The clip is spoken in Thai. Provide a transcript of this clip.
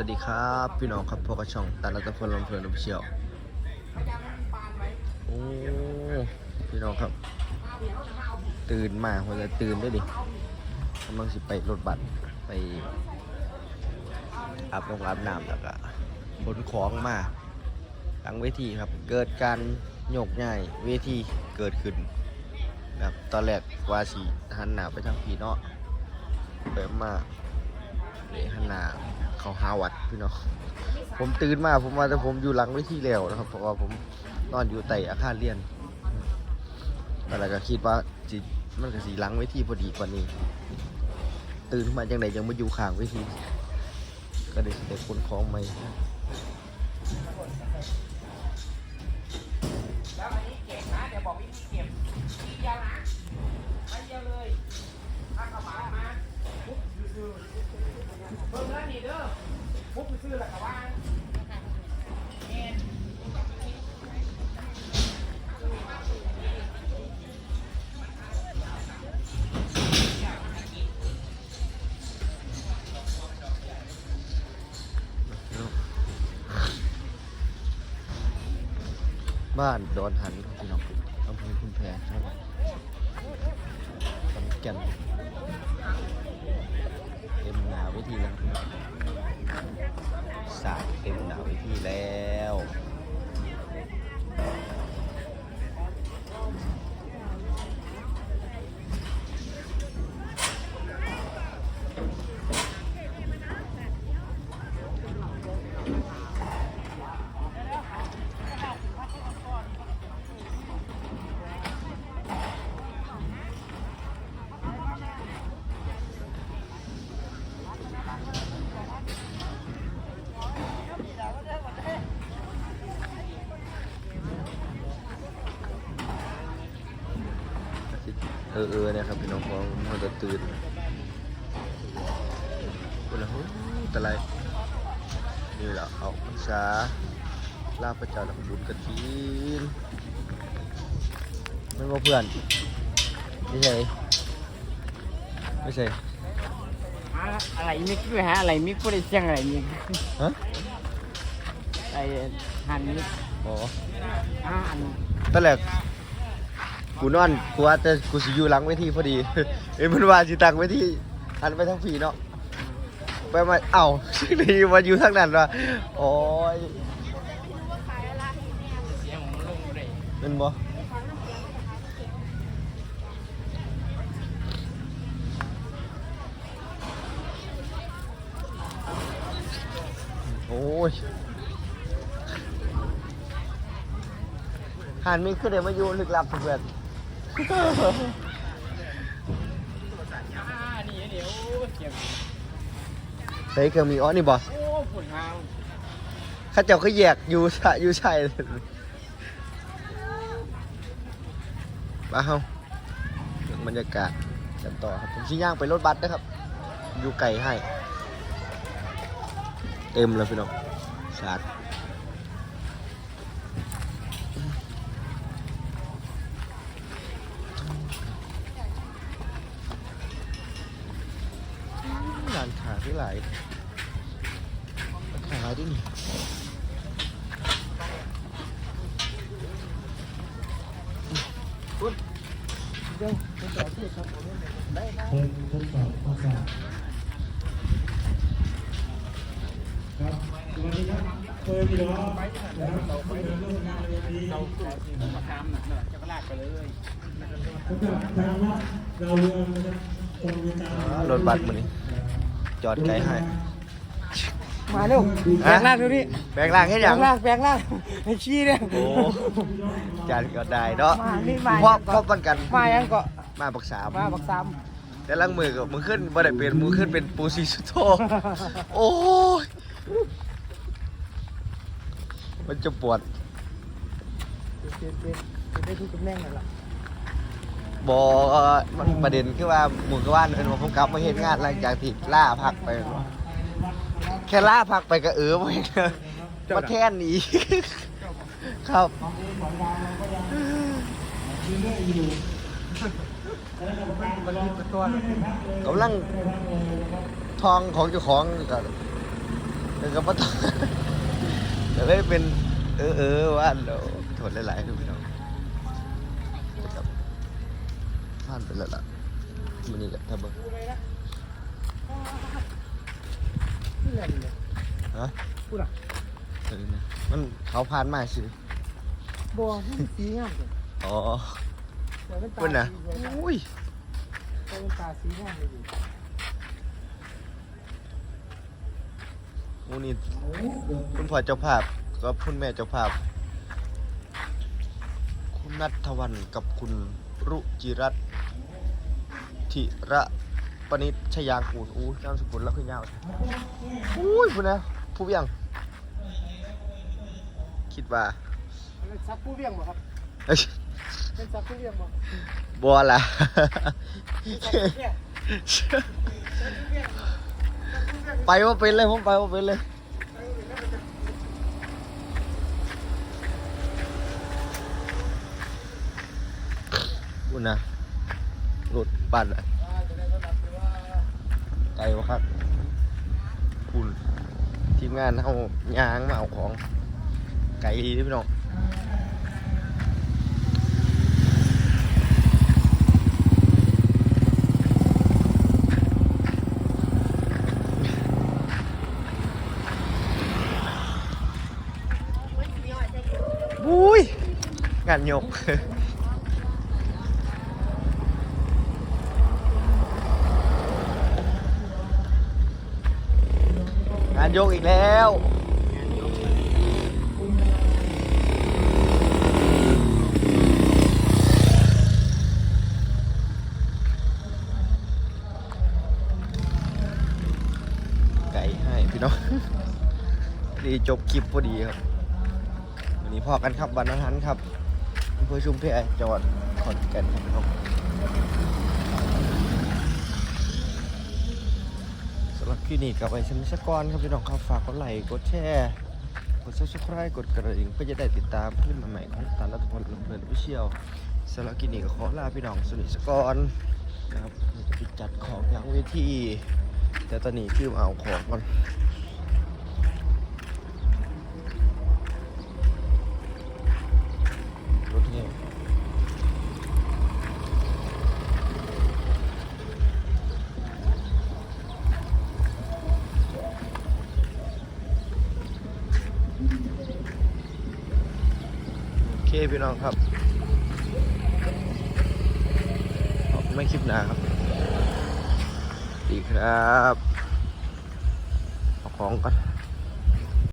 วัสดีครับ พี่น้องครับพวกบช่องตันรัตพลลำเพลินอเชียวโอ้พี่น้องครับ ตื่นมาหัวจะตื่นด้วยดิกำลังสิไปรถบัสไปอาบน้ำอาบน้ำแล้วก็บนของมาหลังเวทีครับ เกิดการโยกย้ายเวทีเกิดขึ้นครับตอนแรกว่าสีหันหนาไปทางผีเนาะไปมาเลยหันหนา เขาหาวัดพี่น้องผมตื่นมาผมมาแต่ผมอยู่หลังเวทีแล้วนะครับ เพราะว่าผมนอนอยู่ใต้อาคารเรียนแล้วก็คิดว่าสิมันก็สีหลังเวทีพอดีกว่านี้ ตื่นขึ้นมาจังไดยังมาอยู่ข้างเวทีก็ได้สิได้คนของใหม่แล้วอันนี้เก็บนะเดี๋ยวบอกวิธีเก็บทีเดียวนะไปเดียวเลยถ้ากระบะมาปุ๊บซื้อ เพิ่มแล้วนี่เด้อปุ๊บซื้อๆแล้วก็ว่างเอ็นบ้านดอนหันพี่น้องอำเภอคุณแพครับขอนแก่น ทีแล้วครับสาดเต็มหนาเวิธีแล้ว เออเออเนี่ยครับพี่น้องของมันจะตื่นคุณละหูตะไรนี่แหละเอาพรรษาลาพระเจ้าหลักบุญกระถินไม่ว่าเพื่อนไม่ใช่ไม่ใช่หาอะไรมิกด้วยฮะอะไรมิกไม่ได้เชียงอะไรมิกฮะไอ้หันมิกอ๋ออ่าอันตอนแรก กูนอนกูว่าแต่กูสิอยู่หลังเวทีพอดี เอ้ยมันว่าสิตังเวทีหันไปทางผีเนาะไปมาเอ้าสิ่งนี้มาอยู่ทางนั้นว่ะโอ้ยเป็นบ่โอ้ยหันมีขึ้นเดี๋ยวมาอยู่ลึกลับเพื่อน นี่เดี๋ยวเก็บเฮ้ยเครื่องมีอ้อนี่บ่โอ้ฝุ่นหาวข้าเจ้าก็แยกอยู่ชะอยู่ชายมาเฮาเรื่องบรรยากาศกันต่อครับ ผมชี้ย่างไปรถบัสนะครับ อยู่ไก่ให้ เต็มเลยพี่น้องสาด giữ lại Hàng lại đi nè รถบัสมานี่ จอดไกลให้ มาเร็วแปลงร่างเดี๋ยวนี้แบงล่างให้แปลยัง งร่างแปลงร่างให้ชี้เนี่ยโอ้จานก็ได้เนาะมานี่มาเพราะเพราะปันกันมายังก็มาปักสามมาบักซ้แต่ลังมือก็มือขึ้นบ่ได้เปลี่ยนมือขึ้นเป็นปูซีสุโตำโอ้ยมันจะปวดเปลี่ยนเปลี่ยนเปลี่ยนได้ทุกตำแหน่งนั่นแหละ บอมันประเด็นคือว่าหมู่กับบ้านเป็นว่าผมกลับมาเห็นงานหลังจากที่ล่าพักไป แค่ล่าพักไปก็เออไปมาแท่นอีกครับตัวกำลังทองของเจ้าของก็แล้วก็บ่ต้องก็เลยเป็น เออเออว่านเราโทษหลายๆทุกพี่น้ ผ่านไปแล้วล่ะมันนี่ก็ถ้าเบิ่งพูดเลยนะเพื่อนเนี่ยฮะพูดอะเออนะมันเขาผ่านมาสิบัวที่สีงามเลยอ๋อเดี๋ยวมันตาเพิ่นน่ะสีสวยงามอุ้ยเดี๋ยวมันตาสีงามเลยดิมูนี่คุณพ่อเจ้าภาพกับคุณแม่เจ้าภาพ คุณนัทวันกับคุณรุจิรัตน์ ธิระปนิชชยางกูลอู้นามสกุลแล้วคือยาวอุ้ยคุณนะผู้เบี้ยง คิดว่าเป็นซักผู้เวียงบ่ครับเอ้ยเป็นซักผู้เวียงบ่บัวล่ะเป็นซักผู้เวียงซักผู้เวียงซักผู้เวียงไปว่าเป็นเลยผมไปว่าเป็นเลยคุณนะรถ ปั่นอะไกลวะครับคุณทีมงานเอายางมาเอาของ ไกลดีพี่น้องบุ้ยงานยกานยกอีกแล้ว ไก่ให้พี่น้องดีจบคลิปพอดีครับ วันนี้พอกันครับวันนั้นครับอำเภอชุมแพจังหวัดขอนแก่นครับ หรับคลินิกกับไอชมิชกรครับพี่น้องครับฝากกดไลค์กดแชร์กดซับสไครต์กดกระดิ่งเพื่อจะได้ติดตามคลิปใหม่ๆของตาลรัตพลลำเพลินวิเชียวสำหรับคลินิกก็ขอลาพี่น้องสนิทสกรนะครับจะจัดของอย่างเวทีแต่ตอนนี้คือมาเอาของก่อน โอเคพี่น้องครับขอบคุณไม่คลิปหนาครับดีครับ เอาของกัน